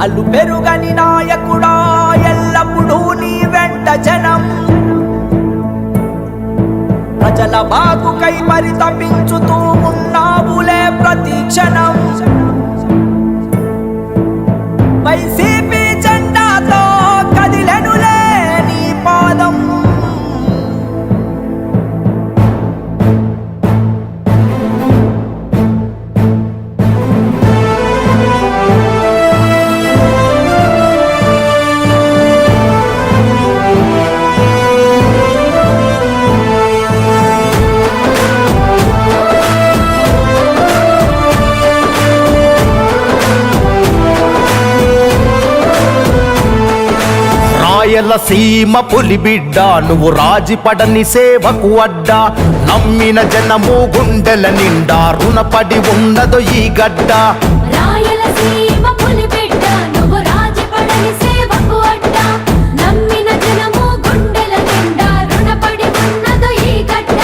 అల్లు పెరుగని నాయకుడా ఎల్లప్పుడూ నీ వెంట జనం. ప్రజల బాగుకై పరితపించుతూ ఉన్నావులే ప్రతి క్షణం. వైసీపీ రాయలసీమ పులిబిడ్డ నువ్వు రాజిపడని సేవకు అడ్డా. నమ్మిన జనము గుండెల నిండా రుణపడి ఉండదు ఈ గడ్డ. రాయలసీమ పులిబిడ్డ నువ్వు రాజపడని సేవకు అడ్డ. నమ్మిన జనము గుండెల నిండా రుణపడి ఉన్నదు ఈ గడ్డ.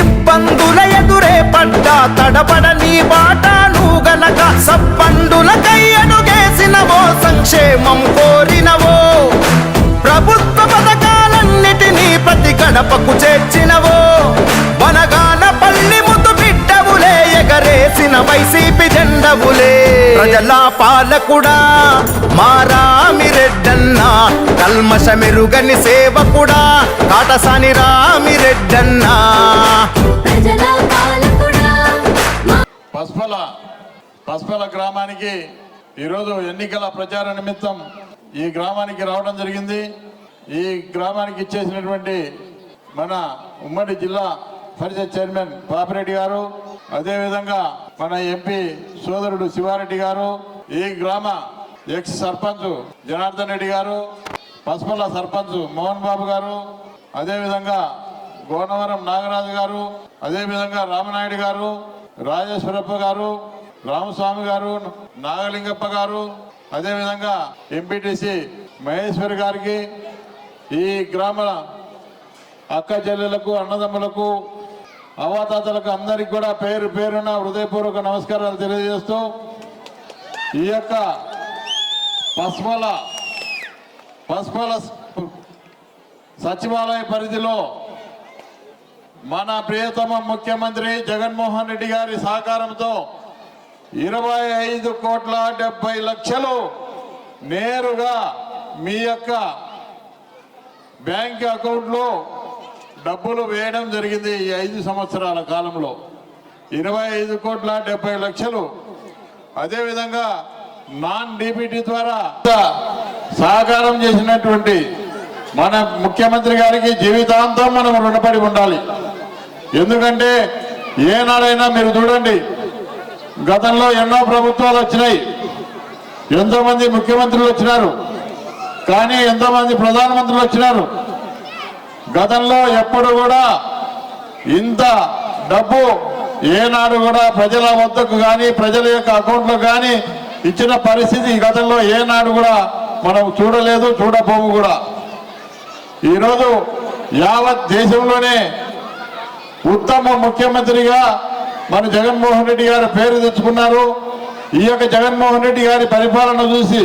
ఇబ్బందుల ఎదురే పడ్డా తడబడని బాట నువ్వు గనక సప్పండులకై అడుగేసినవో సంక్షేమం కోరినవో ప్రజల పాలకుడా మారామిరెడ్డన్నా కల్మష మెరుగని సేవకుడా కాటసాని రామిరెడ్డన్నా ప్రజల పాలకుడా మా పస్పల పస్పల గ్రామానికి ఈరోజు ఎన్నికల ప్రచార నిమిత్తం ఈ గ్రామానికి రావడం జరిగింది. ఈ గ్రామానికి ఇచ్చేసినటువంటి మన ఉమ్మడి జిల్లా పరిషత్ చైర్మన్ పాపిరెడ్డి గారు అదేవిధంగా మన ఎంపీ సోదరుడు శివారెడ్డి గారు ఈ గ్రామ ఎక్స్ సర్పంచ్ జనార్దన్ రెడ్డి గారు పసుపల్ల సర్పంచ్ మోహన్ బాబు గారు అదేవిధంగా గోనవరం నాగరాజు గారు అదేవిధంగా రామనాయుడు గారు రాజేశ్వరప్ప గారు రామస్వామి గారు నాగలింగప్ప గారు అదేవిధంగా ఎంపీటీసీ మహేశ్వరి గారికి ఈ గ్రామ అక్క చెల్లెలకు అన్నదమ్ములకు అవాతాతలకు అందరికి కూడా పేరు పేరున హృదయపూర్వక నమస్కారాలు తెలియజేస్తూ ఈ యొక్క పస్మల పస్మల సచివాలయ పరిధిలో మన ప్రియతమ ముఖ్యమంత్రి జగన్మోహన్ రెడ్డి గారి సహకారంతో ఇరవై ఐదు కోట్ల డెబ్బై లక్షలు నేరుగా మీ యొక్క బ్యాంక్ అకౌంట్లో డబ్బులు వేయడం జరిగింది ఈ ఐదు సంవత్సరాల కాలంలో. ఇరవై ఐదు కోట్ల డెబ్బై లక్షలు. అదేవిధంగా నాన్ డిబిటీ ద్వారా సహకారం చేసినటువంటి మన ముఖ్యమంత్రి గారికి జీవితాంతం మనం రుణపడి ఉండాలి. ఎందుకంటే ఏనాడైనా మీరు చూడండి గతంలో ఎన్నో ప్రభుత్వాలు వచ్చినాయి. ఎంతోమంది ముఖ్యమంత్రులు వచ్చినారు. కానీ ఎంతోమంది ప్రధానమంత్రులు వచ్చినారు. గతంలో ఎప్పుడు కూడా ఇంత డబ్బు ఏనాడు కూడా ప్రజల వద్దకు కానీ ప్రజల యొక్క అకౌంట్లో కానీ ఇచ్చిన పరిస్థితి గతంలో ఏనాడు కూడా మనం చూడలేదు చూడబోము కూడా. ఈరోజు యావత్ దేశంలోనే ఉత్తమ ముఖ్యమంత్రిగా మన జగన్మోహన్ రెడ్డి గారు పేరు తెచ్చుకున్నారు. ఈ యొక్క జగన్మోహన్ రెడ్డి గారి పరిపాలన చూసి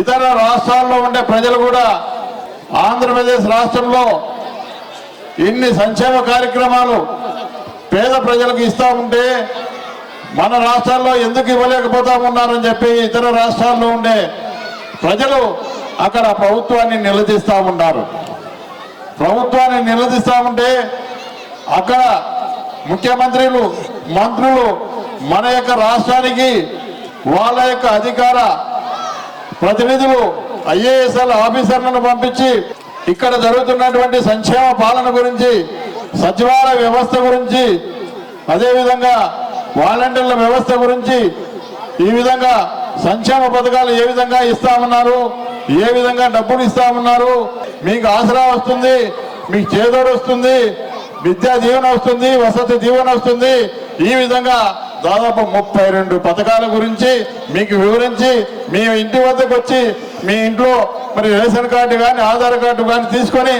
ఇతర రాష్ట్రాల్లో ఉండే ప్రజలు కూడా ఆంధ్రప్రదేశ్ రాష్ట్రంలో ఇన్ని సంక్షేమ కార్యక్రమాలు పేద ప్రజలకు ఇస్తూ ఉంటే మన రాష్ట్రాల్లో ఎందుకు ఇవ్వలేకపోతా ఉన్నారని చెప్పి ఇతర రాష్ట్రాల్లో ఉండే ప్రజలు అక్కడ ప్రభుత్వాన్ని నిలదీస్తా ఉన్నారు. ప్రభుత్వాన్ని నిలదీస్తా ఉంటే అక్కడ ముఖ్యమంత్రులు మంత్రులు మన యొక్క రాష్ట్రానికి వాళ్ళ యొక్క అధికార ప్రతినిధులు ఐఏఎస్ఎల్ ఆఫీసర్లను పంపించి ఇక్కడ జరుగుతున్నటువంటి సంక్షేమ పాలన గురించి సచివాలయ వ్యవస్థ గురించి అదేవిధంగా వాలంటీర్ల వ్యవస్థ గురించి ఈ విధంగా సంక్షేమ పథకాలు ఏ విధంగా ఇస్తామన్నారు ఏ విధంగా డబ్బులు ఇస్తామన్నారు మీకు ఆసరా వస్తుంది మీకు చేదోడు వస్తుంది విద్యా దీవెన వస్తుంది వసతి దీవెన వస్తుంది. ఈ విధంగా దాదాపు ముప్పై రెండు పథకాల గురించి మీకు వివరించి మీ ఇంటి వద్దకు వచ్చి మీ ఇంట్లో మరి రేషన్ కార్డు కానీ ఆధార్ కార్డు కానీ తీసుకొని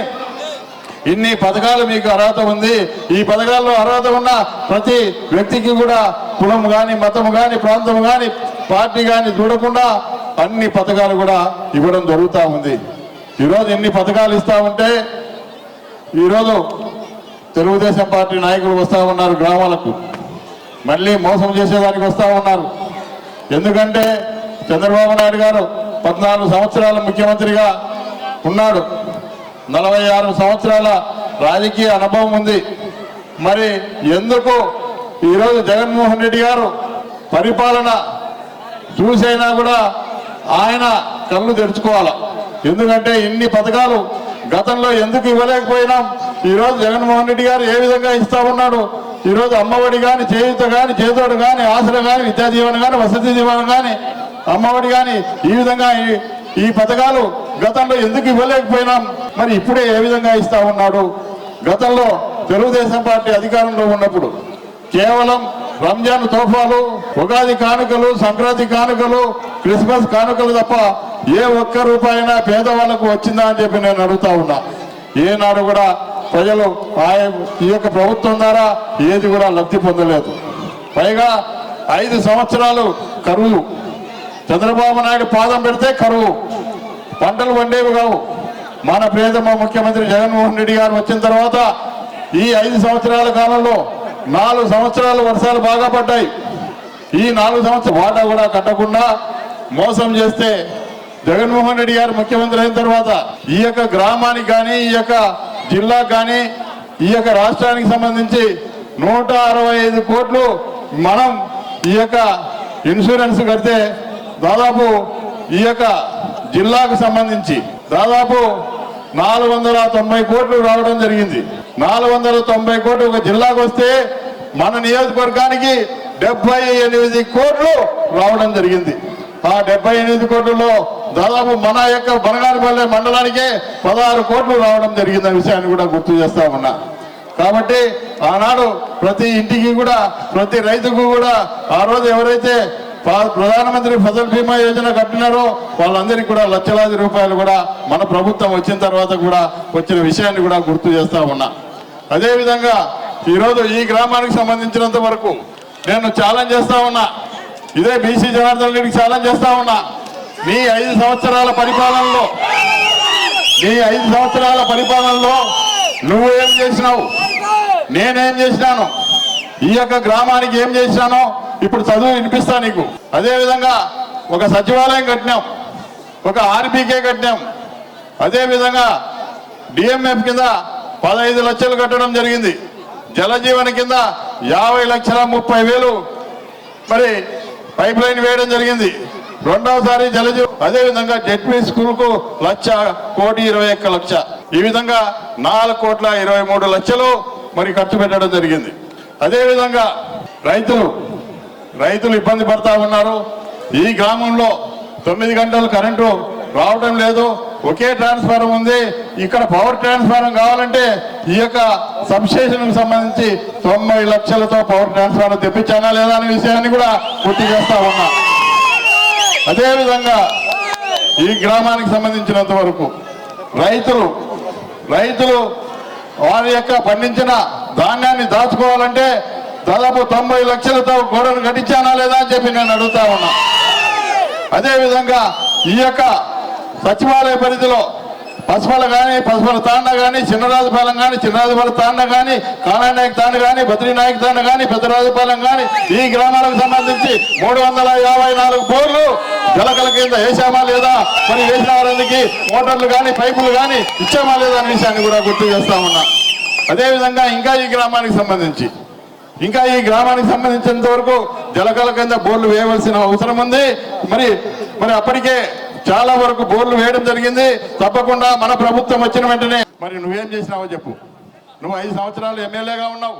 ఇన్ని పథకాలు మీకు అర్హత ఉంది. ఈ పథకాల్లో అర్హత ఉన్న ప్రతి వ్యక్తికి కూడా కులం కానీ మతం కానీ ప్రాంతం కానీ పార్టీ కానీ చూడకుండా అన్ని పథకాలు కూడా ఇవ్వడం జరుగుతూ ఉంది. ఈరోజు ఎన్ని పథకాలు ఇస్తా ఉంటే ఈరోజు తెలుగుదేశం పార్టీ నాయకులు వస్తూ ఉన్నారు గ్రామాలకు. మళ్ళీ మోసం చేసేదానికి వస్తూ ఉన్నారు. ఎందుకంటే చంద్రబాబు నాయుడు గారు పద్నాలుగు సంవత్సరాల ముఖ్యమంత్రిగా ఉన్నాడు. నలభై ఆరు సంవత్సరాల రాజకీయ అనుభవం ఉంది. మరి ఎందుకు ఈరోజు జగన్మోహన్ రెడ్డి గారు పరిపాలన చూసైనా కూడా ఆయన కళ్ళు తెరుచుకోవాలి? ఎందుకంటే ఇన్ని పథకాలు గతంలో ఎందుకు ఇవ్వలేకపోయినాం? ఈరోజు జగన్మోహన్ రెడ్డి గారు ఏ విధంగా ఇస్తా ఉన్నాడు? ఈరోజు అమ్మఒడి కానీ చేయుత కానీ చేతోడు కానీ ఆశలు కానీ విద్యా దీవెన కానీ వసతి దీవెన కానీ అమ్మఒడి కానీ ఈ విధంగా ఈ- ఈ పథకాలు గతంలో ఎందుకు ఇవ్వలేకపోయినాం? మరి ఇప్పుడే ఏ విధంగా ఇస్తా ఉన్నాడు? గతంలో తెలుగుదేశం పార్టీ అధికారంలో ఉన్నప్పుడు కేవలం రంజాన్ తోఫాలు ఉగాది కానుకలు సంక్రాంతి కానుకలు క్రిస్మస్ కానుకలు తప్ప ఏ ఒక్క రూపాయినా పేదవాళ్ళకు వచ్చిందా అని చెప్పి నేను అడుగుతా ఉన్నా. ఏనాడు కూడా ప్రజలు ఆయన ఈ యొక్క ప్రభుత్వం ద్వారా ఏది కూడా లబ్ధి పొందలేదు. పైగా ఐదు సంవత్సరాలు కరువు. చంద్రబాబు నాయుడు పాదం పెడితే కరువు. పంటలు పండేవి కావు. మన ప్రియతమ ముఖ్యమంత్రి జగన్మోహన్ రెడ్డి గారు వచ్చిన తర్వాత ఈ ఐదు సంవత్సరాల కాలంలో నాలుగు సంవత్సరాలు వర్షాలు బాగా పడ్డాయి. ఈ నాలుగు సంవత్సరాలు వాటా కూడా కట్టకుండా మోసం చేస్తే జగన్మోహన్ రెడ్డి గారు ముఖ్యమంత్రి అయిన తర్వాత ఈ యొక్క గ్రామానికి కానీ ఈ యొక్క జిల్లా కానీ ఈ యొక్క రాష్ట్రానికి సంబంధించి నూట అరవై ఐదు కోట్లు మనం ఈ యొక్క ఇన్సూరెన్స్ కడితే దాదాపు ఈ యొక్క జిల్లాకు సంబంధించి దాదాపు నాలుగు వందల తొంభై కోట్లు రావడం జరిగింది. నాలుగు వందల తొంభై కోట్లు ఒక జిల్లాకు వస్తే మన నియోజకవర్గానికి డెబ్బై ఎనిమిది కోట్లు రావడం జరిగింది. ఆ డెబ్బై ఎనిమిది కోట్లలో దాదాపు మన యొక్క బనగానపల్లె మండలానికే పదహారు కోట్లు రావడం జరిగిందనే విషయాన్ని కూడా గుర్తు చేస్తా ఉన్నా. కాబట్టి ఆనాడు ప్రతి ఇంటికి కూడా ప్రతి రైతుకు కూడా ఆ రోజు ఎవరైతే ప్రధానమంత్రి ఫసల్ బీమా యోజన కట్టినారో వాళ్ళందరికీ కూడా లక్షలాది రూపాయలు కూడా మన ప్రభుత్వం వచ్చిన తర్వాత కూడా వచ్చిన విషయాన్ని కూడా గుర్తు చేస్తా ఉన్నా. అదేవిధంగా ఈరోజు ఈ గ్రామానికి సంబంధించినంత వరకు నేను ఛాలెంజ్ చేస్తా ఉన్నా. ఇదే బీసీ జనార్దన్ రెడ్డికి ఛాలెంజ్ చేస్తా ఉన్నా. మీ ఐదు సంవత్సరాల పరిపాలనలో మీ ఐదు సంవత్సరాల పరిపాలనలో నువ్వు ఏం చేసినావు? నేనేం చేసినాను? ఈ యొక్క గ్రామానికి ఏం చేసినానో ఇప్పుడు చదువు వినిపిస్తా నీకు. అదేవిధంగా ఒక సచివాలయం కట్టినాం ఒక ఆర్బీకే కట్టినాం. అదేవిధంగా డిఎంఎఫ్ కింద పదహైదు లక్షలు కట్టడం జరిగింది. జలజీవన కింద యాభై లక్షల ముప్పై వేలు మరి పైప్ లైన్ వేయడం జరిగింది. రెండవసారి జలజీవ అదే విధంగా జెడ్పీ స్కూల్కు లక్ష కోటి ఇరవై ఒక్క లక్ష. ఈ విధంగా నాలుగు కోట్ల ఇరవై మూడు లక్షలు మరి ఖర్చు పెట్టడం జరిగింది. అదే విధంగా రైతులు రైతులు ఇబ్బంది పడతా ఉన్నారు. ఈ గ్రామంలో తొమ్మిది గంటలు కరెంటు రావడం లేదు. ఒకే ట్రాన్స్ఫారం ఉంది. ఇక్కడ పవర్ ట్రాన్స్ఫారం కావాలంటే ఈ యొక్క సబ్స్టేషన్ సంబంధించి తొంభై లక్షలతో పవర్ ట్రాన్స్ఫారం తెప్పించానా లేదా అనే విషయాన్ని కూడా పూర్తి చేస్తా ఉన్నా. అదేవిధంగా ఈ గ్రామానికి సంబంధించినంత వరకు రైతులు రైతులు వారి యొక్క పండించిన ధాన్యాన్ని దాచుకోవాలంటే దాదాపు తొంభై లక్షలతో గోడలు కట్టించానా లేదా అని చెప్పి నేను అడుగుతా ఉన్నా. అదేవిధంగా ఈ యొక్క సచివాలయ పరిధిలో పసుపల కానీ పసుపల తాండ కానీ చిన్నరాజుపాలెం కానీ చిన్నరాజుపాలెం తాండ కానీ కానానాయక్ తాండ కానీ బద్రీనాయక్ తాండ కానీ పెద్దరాజుపాలెం కానీ ఈ గ్రామాలకు సంబంధించి మూడు వందల యాభై నాలుగు బోర్లు జలకల కింద వేసామా లేదా? మరి వేసిన వారందరికీ మోటార్లు కానీ పైపులు కానీ ఇచ్చామా లేదా అనే విషయాన్ని కూడా గుర్తు చేస్తా ఉన్నా. అదేవిధంగా ఇంకా ఈ గ్రామానికి సంబంధించి ఇంకా ఈ గ్రామానికి సంబంధించినంత వరకు జలకల కింద బోర్లు వేయవలసిన అవసరం ఉంది. మరి మరి అప్పటికే చాలా వరకు బోర్లు వేయడం జరిగింది. తప్పకుండా మన ప్రభుత్వం వచ్చిన వెంటనే మరి నువ్వేం చేసినావో చెప్పు. నువ్వు ఐదు సంవత్సరాలు ఎమ్మెల్యేగా ఉన్నావు.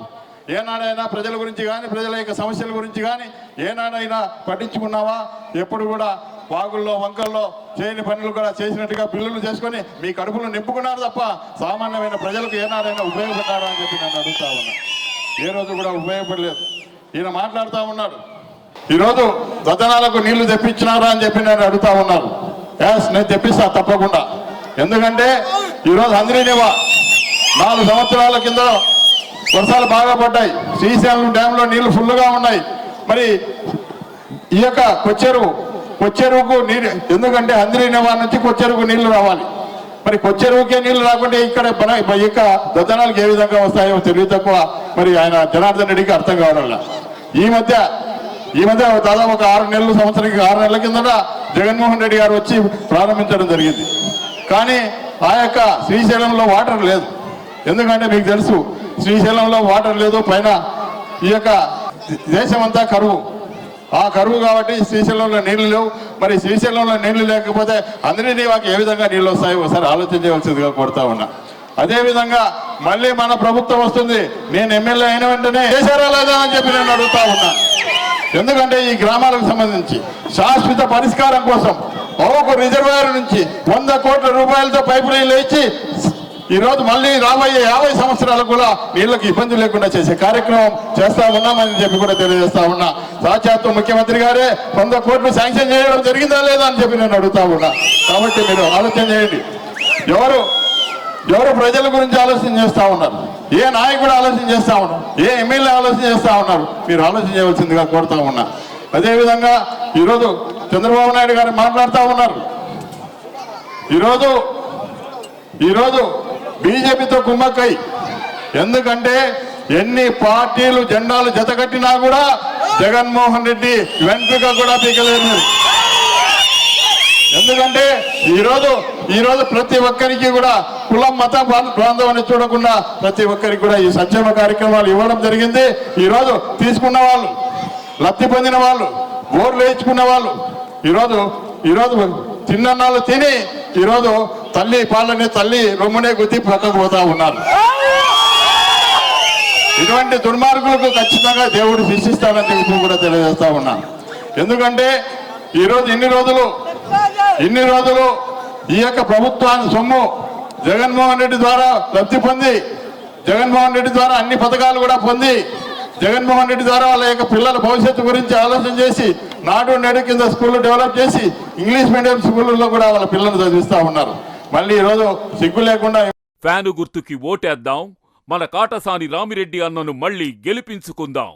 ఏనాడైనా ప్రజల గురించి కానీ ప్రజల యొక్క సమస్యల గురించి కానీ ఏనాడైనా పట్టించుకున్నావా? ఎప్పుడు కూడా వాగుల్లో వంకల్లో చేయని పనులు కూడా చేసినట్టుగా బిల్లులు చేసుకొని మీ కడుపులు నింపుకున్నారు తప్ప సామాన్యమైన ప్రజలకు ఏనాడైనా ఉపయోగపడ్డారా అని చెప్పి నన్ను అడుగుతా ఉన్నా. ఏ రోజు కూడా ఉపయోగపడలేదు. ఈయన మాట్లాడుతూ ఉన్నాడు. ఈరోజు రతనాలకు నీళ్ళు తెప్పించినారా అని చెప్పి నేను అడుగుతా ఉన్నాను ఎస్ నేను తెప్పిస్తా తప్పకుండా. ఎందుకంటే ఈరోజు అందరినేవా నాలుగు సంవత్సరాల కింద వర్షాలు బాగా పడ్డాయి. శ్రీశైలం డ్యాంలో నీళ్ళు ఫుల్గా ఉన్నాయి. మరి ఈ యొక్క కొచ్చేరు కొచ్చెరువుకు నీరు ఎందుకంటే అందిరినవా నుంచి కొచ్చెరువుకు నీళ్ళు రావాలి. మరి కొచ్చెరువుకే నీళ్ళు రాకుంటే ఇక్కడ ఇక దద్దనాలకు ఏ విధంగా వస్తాయో తెలివి తక్కువ. మరి ఆయన జనార్దన్ రెడ్డికి అర్థం కావడం ఈ మధ్య ఈ మధ్య దాదాపు ఒక ఆరు నెలలు సంవత్సరానికి ఆరు నెలల కిందట జగన్మోహన్ రెడ్డి గారు వచ్చి ప్రారంభించడం జరిగింది. కానీ ఆ యొక్క శ్రీశైలంలో వాటర్ లేదు. ఎందుకంటే మీకు తెలుసు శ్రీశైలంలో వాటర్ లేదు పైన ఈ యొక్క దేశమంతా కరువు. ఆ కరువు కాబట్టి శ్రీశైలంలో నీళ్ళు లేవు. మరి శ్రీశైలంలో నీళ్ళు లేకపోతే అందరినీ వాకి ఏ విధంగా నీళ్ళు వస్తాయో? ఒకసారి ఆలోచన చేయవలసిందిగా కోరుతా ఉన్నా. అదేవిధంగా మళ్ళీ మన ప్రభుత్వం వస్తుంది. నేను ఎమ్మెల్యే అయిన వెంటనే చేశారా లేదా అని చెప్పి నేను అడుగుతా ఉన్నా. ఎందుకంటే ఈ గ్రామాలకు సంబంధించి శాశ్వత పరిష్కారం కోసం ఒక రిజర్వాయర్ నుంచి వంద కోట్ల రూపాయలతో పైపు నీళ్ళు ఇచ్చి ఈరోజు మళ్ళీ రాబోయే యాభై సంవత్సరాలకు కూడా నీళ్ళకు ఇబ్బంది లేకుండా చేసే కార్యక్రమం చేస్తా ఉన్నామని చెప్పి కూడా తెలియజేస్తా ఉన్నా. సాక్షాత్తు ముఖ్యమంత్రి గారే వంద కోట్లు శాంక్షన్ చేయడం జరిగిందా లేదా అని చెప్పి నేను అడుగుతా ఉన్నా. కాబట్టి మీరు ఆలోచన చేయండి. ఎవరు ఎవరు ప్రజల గురించి ఆలోచన చేస్తూ ఉన్నారు. ఏ నాయకుడు ఆలోచన చేస్తా ఉన్నారు. ఏ ఎమ్మెల్యే ఆలోచన చేస్తూ ఉన్నారు. మీరు ఆలోచన చేయవలసిందిగా కోరుతా ఉన్నా. అదేవిధంగా ఈరోజు చంద్రబాబు నాయుడు గారు మాట్లాడుతూ ఉన్నారు. ఈరోజు ఈరోజు బీజేపీతో కుమ్మక్కై. ఎందుకంటే ఎన్ని పార్టీలు జెండాలు జతకట్టినా కూడా జగన్మోహన్ రెడ్డి వెంట్రుక కూడా పీకలేదు. ఎందుకంటే ఈరోజు ఈరోజు ప్రతి ఒక్కరికి కూడా కులం మత ప్రాం- ప్రాంతం అని చూడకుండా ప్రతి ఒక్కరికి కూడా ఈ సంక్షేమ కార్యక్రమాలు ఇవ్వడం జరిగింది. ఈరోజు తీసుకున్న వాళ్ళు లబ్ధి పొందిన వాళ్ళు ఓర్లు వేయించుకున్న వాళ్ళు ఈరోజు ఈరోజు తిన్నన్నాళ్ళు తిని ఈరోజు తల్లి పాలని తల్లి రొమ్మునే గుద్ది పక్కకు పోతా ఉన్నారు. ఇటువంటి దుర్మార్గులకు ఖచ్చితంగా దేవుడు శిక్షిస్తాడని కూడా తెలియజేస్తా ఉన్నాను ఎందుకంటే ఈరోజు ఎన్ని రోజులు ఇన్ని రోజులు ఈ యొక్క ప్రభుత్వాన్ని సొమ్ము జగన్మోహన్ రెడ్డి ద్వారా లబ్ధి పొంది జగన్మోహన్ రెడ్డి ద్వారా అన్ని పథకాలు కూడా పొంది జగన్మోహన్ రెడ్డి ద్వారా వాళ్ళ యొక్క పిల్లల భవిష్యత్తు గురించి ఆలోచన చేసి నాడు నేడు కింద స్కూళ్ళు డెవలప్ చేసి ఇంగ్లీష్ మీడియం స్కూళ్ళలో కూడా వాళ్ళ పిల్లలు చదివిస్తూ ఉన్నారు. మళ్ళీ ఈరోజు సిగ్గు లేకుండా ఫ్యాను గుర్తుకి ఓటేద్దాం మన కాటసాని రామిరెడ్డి అన్నను మళ్ళీ గెలిపించుకుందాం.